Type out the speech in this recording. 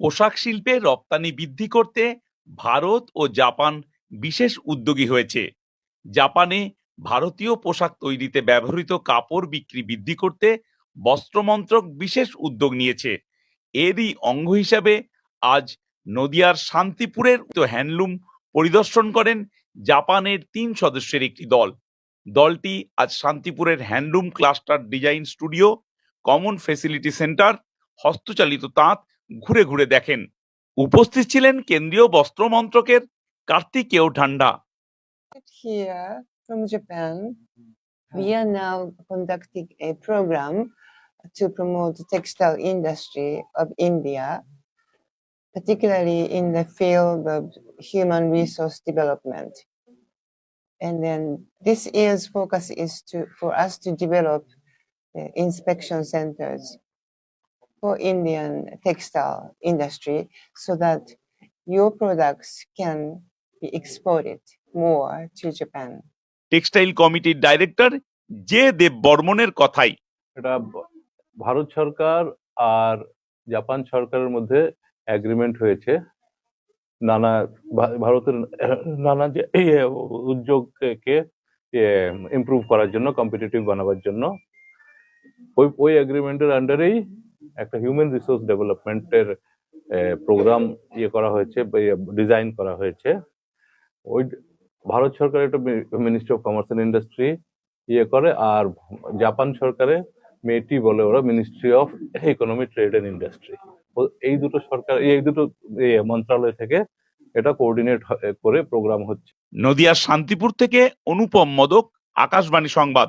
পোশাক শিল্পে রপ্তানি বৃদ্ধি করতে ভারত ও জাপান বিশেষ উদ্যোগী হয়েছে। জাপানে ভারতীয় পোশাক তৈরিতে ব্যবহৃত কাপড় বিক্রি বৃদ্ধি করতে বস্ত্র মন্ত্রক বিশেষ উদ্যোগ নিয়েছে। এরই অঙ্গ হিসাবে আজ নদিয়ার শান্তিপুরের হ্যান্ডলুম পরিদর্শন করেন জাপানের তিন সদস্যের একটি দল। দলটি আজ শান্তিপুরের handloom cluster design studio, common facility centre, হস্তচালিত তাঁত ঘুরে ঘুরে দেখেন উপস্থিত ছিলেন কেন্দ্রীয় বস্ত্র মন্ত্রকের কার্তিকেয় ঠান্ডা here from Japan. We are now conducting a program to promote the textile industry of India, particularly in the field of human resource development. And then this year's focus is to for us to develop the inspection centers for Indian textile industry so that your products can be exported more to Japan. Textile কমিটির director J দেব বর্মনের কথাই। এটা ভারত সরকার আর Japan সরকারের মধ্যে agreement হয়েছে। নানা ভারতের নানা যে ইয়ে উদ্যোগকে ইমপ্রুভ করার জন্য কম্পিটিটিভ বানাবার জন্য। ওই ওই এগ্রিমেন্টের আন্ডারেই একটা হিউম্যান রিসোর্স ডেভেলপমেন্টের প্রোগ্রাম ইয়ে করা হয়েছে ডিজাইন করা হয়েছে। ওই ভারত সরকার একটা ministry of commerce and industry ইয়ে করে, আর জাপান সরকারে মেটি বলে ওরা ministry of economy trade and industry এই দুটো সরকার, এই দুটো ইয়ে মন্ত্রণালয় থেকে এটা কোঅর্ডিনেট করে প্রোগ্রাম হচ্ছে। নদিয়ার শান্তিপুর থেকে অনুপম মদক, আকাশবাণী সংবাদ।